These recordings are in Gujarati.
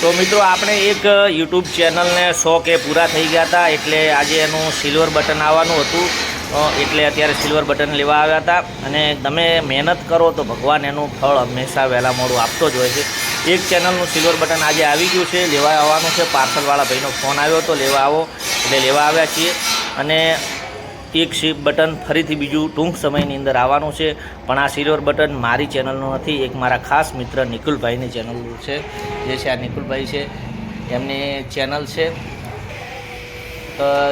તો મિત્રો, આપણે એક યુટ્યુબ ચેનલને સો કે પૂરા થઈ ગયા હતા, એટલે આજે એનું સિલ્વર બટન આવવાનું હતું. એટલે અત્યારે સિલ્વર બટન લેવા આવ્યા હતા. અને તમે મહેનત કરો તો ભગવાન એનું ફળ હંમેશા વહેલા મોડું આપતો જ હોય છે. એક ચેનલનું સિલ્વર બટન આજે આવી ગયું છે. લેવા આવવાનું છે. પાર્સલવાળા ભાઈનો ફોન આવ્યો તો લેવા આવો. એટલે લેવા આવ્યા છીએ. અને એક શિપ બટન ફરીથી બીજું ટૂંક સમયની અંદર આવવાનું છે. પણ આ સિલ્વર બટન મારી ચેનલનું નથી, એક મારા ખાસ મિત્ર નિકુલભાઈની ચેનલનું છે. જે છે આ નિકુલભાઈ છે. એમની ચેનલ છે.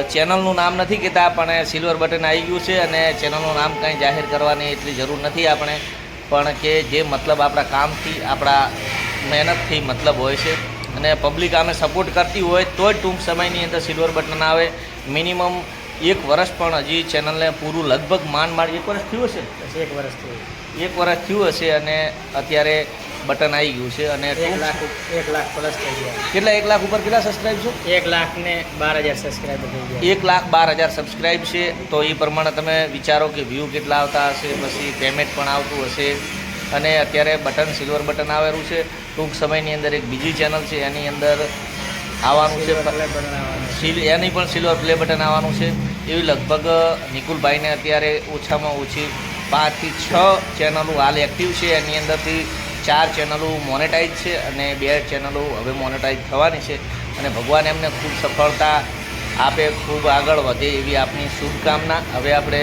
ચેનલનું નામ નથી કહેતા, પણ સિલ્વર બટન આવી ગયું છે અને ચેનલનું નામ કંઈ જાહેર કરવાની એટલી જરૂર નથી આપણે. પણ કે જે મતલબ આપણા કામથી, આપણા મહેનતથી મતલબ હોય છે. અને પબ્લિક આમે સપોર્ટ કરતી હોય તો જ ટૂંક સમયની અંદર સિલ્વર બટન આવે. મિનિમમ એક વર્ષ પણ હજી ચેનલને પૂરું લગભગ માંડ માંડ એક વર્ષ થયું હશે? એક વર્ષ થયું. એક વર્ષ થયું હશે અને અત્યારે બટન આવી ગયું છે અને એક લાખ એક લાખ પ્લસ થઈ ગયા. કેટલા એક લાખ ઉપર કેટલા સબસ્ક્રાઈબ છે? એક લાખ ને બાર હજાર સબસ્ક્રાઇબ થઈ ગયા. એક લાખ બાર હજાર સબસ્ક્રાઇબ છે તો એ પ્રમાણે તમે વિચારો કે વ્યૂ કેટલા આવતા હશે પછી પેમેન્ટ પણ આવતું હશે. અને અત્યારે બટન સિલ્વર બટન આવેલું છે. ટૂંક સમયની અંદર એક બીજી ચેનલ છે એની અંદર આવવાનું છે. સિલ એની પણ સિલ્વર પ્લે બટન આવવાનું છે. એવી લગભગ નિકુલભાઈને અત્યારે ઓછામાં ઓછી પાંચથી છ ચેનલો હાલ એક્ટિવ છે. એની અંદરથી ચાર ચેનલો મોનેટાઈઝ છે અને બે ચેનલો હવે મોનેટાઈઝ થવાની છે. અને ભગવાન એમને ખૂબ સફળતા આપે, ખૂબ આગળ વધે એવી આપની શુભકામના. હવે આપણે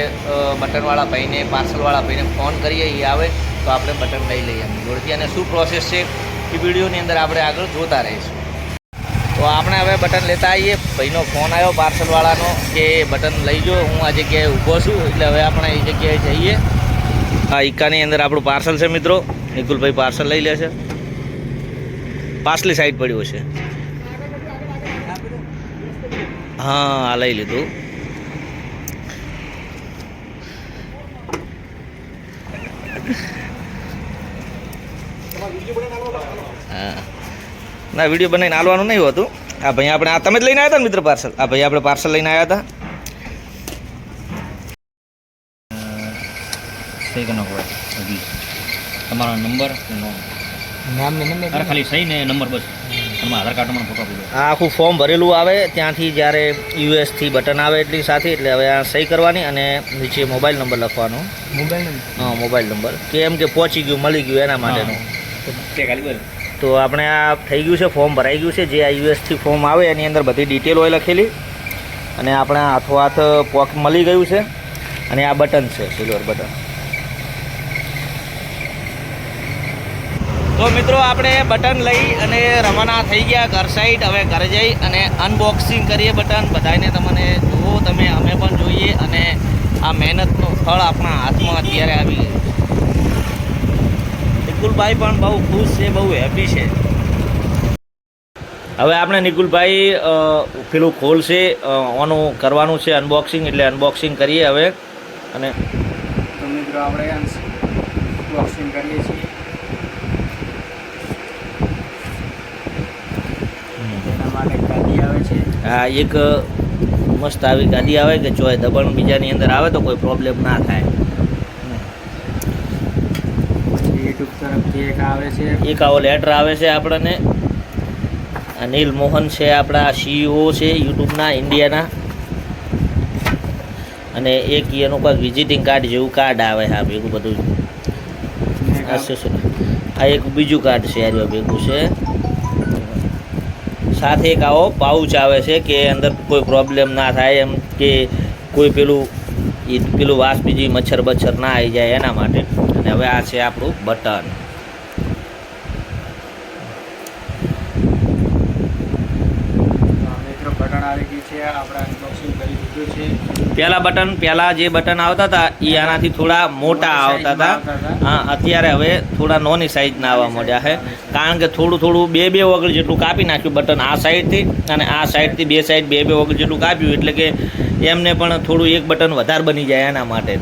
બટનવાળા ભાઈને, પાર્સલવાળા ભાઈને ફોન કરીએ એ આવે તો આપણે બટન લઈ લઈએ. એમની જોડેથી અને શું પ્રોસેસ છે એ વિડીયોની અંદર આપણે આગળ જોતા રહીશું. તો આપણે હવે બટન લેતા આવીએ ભાઈનો ફોન આવ્યો પાર્સલવાળાનો કે બટન લઈ જો. હું આ જગ્યાએ ઊભો છું, એટલે હવે આપણે એ જગ્યાએ જઈએ. આ ઈક્કાની અંદર આપણું પાર્સલ છે મિત્રો. નિકુલભાઈ પાર્સલ લઈ લે છે. પાછલી સાઈડ પડ્યું છે. હા, આ લઈ લીધું. હા. ના વીડિયો બનાવીને હાલવાનું નહીં હોતું. આ ભાઈ આપણે આ તમે જ લઈને આવ્યા હતા ને મિત્ર પાર્સલ? આ ભાઈ આપણે પાર્સલ લઈને આવ્યા હતા. સહી તમારો નંબર નામ ને? નંબર ખાલી સહી ને નંબર બસ. તમારા આધાર કાર્ડ ફોટો આ આખું ફોર્મ ભરેલું આવે ત્યાંથી જ્યારે યુએસથી બટન આવે એટલી સાથે એટલે હવે આ સહી કરવાની અને નીચે મોબાઈલ નંબર લખવાનો. મોબાઈલ નંબર હા મોબાઈલ નંબર કે એમ કે પહોંચી ગયું મળી ગયું એના માટેનું. તે ખાલી બોલ. તો આપણે આ થઈ ગયું છે, ફોર્મ ભરાઈ ગયું છે, જે આ યુએસથી ફોર્મ આવે એની અંદર બધી ડિટેલ હોય લખેલી. અને આપણે હાથો હાથ પોક મળી ગયું છે અને આ બટન છે સિલ્વર બટન તો મિત્રો, આપણે બટન લઈ અને રવાના થઈ ગયા ઘર સાઈડ હવે ઘરે જઈ અને અનબોક્સિંગ કરીએ બટન બધાને તમને જુઓ, તમે અમે પણ જોઈએ અને આ મહેનતનું ફળ આપણા હાથમાં અત્યારે આવી ગયું નિકુલભાઈ પણ બહુ ખુશ છે બહુ હેપી છે. હવે આપણે નિકુલભાઈ પેલું ખોલશે ઓનું કરવાનું છે અનબોક્સિંગ એટલે અનબોક્સિંગ કરીએ હવે. અને તો મિત્રો આપણે અનબોક્સિંગ કરીએ છીએ. એના માટે ગાડી આવે છે. આ એક મસ્ત આવી ગાડી આવે કે જો દબાણ બીજાની અંદર આવે તો કોઈ પ્રોબ્લેમ ના થાય. યુટ્યુબ તરફથી એક આવે છે. એક આવો લેટર આવે છે આપણને. અનિલ મોહન છે આપણા સીઈઓ છે યુટ્યુબના ઇન્ડિયાના. અને એક એનું કોઈ વિઝિટિંગ કાર્ડ જેવું કાર્ડ આવે હા ભેગું બધું. આ? આ એક બીજું કાર્ડ છે યાર ભેગું છે. સાથે એક આવો પાઉચ આવે છે કે અંદર કોઈ પ્રોબ્લેમ ના થાય એમ કે કોઈ પેલું એ પેલું વાસ બીજી મચ્છર બચ્છર ના આવી જાય એના માટે. અને હવે આ છે આપણું બટન. પેલા બટન પહેલા જે બટન આવતા હતા એ આનાથી થોડા મોટા આવતા હતા. હા અત્યારે હવે થોડા નોની સાઈઝના આવવા મળ્યા છે. કારણ કે થોડું થોડું બે બે વગર જેટલું કાપી નાખ્યું બટન આ સાઈડથી અને આ સાઈડથી બે સાઈડ બે બે વગર જેટલું કાપ્યું. એટલે કે એમને પણ થોડું એક બટન વધારે બની જાય એના માટે.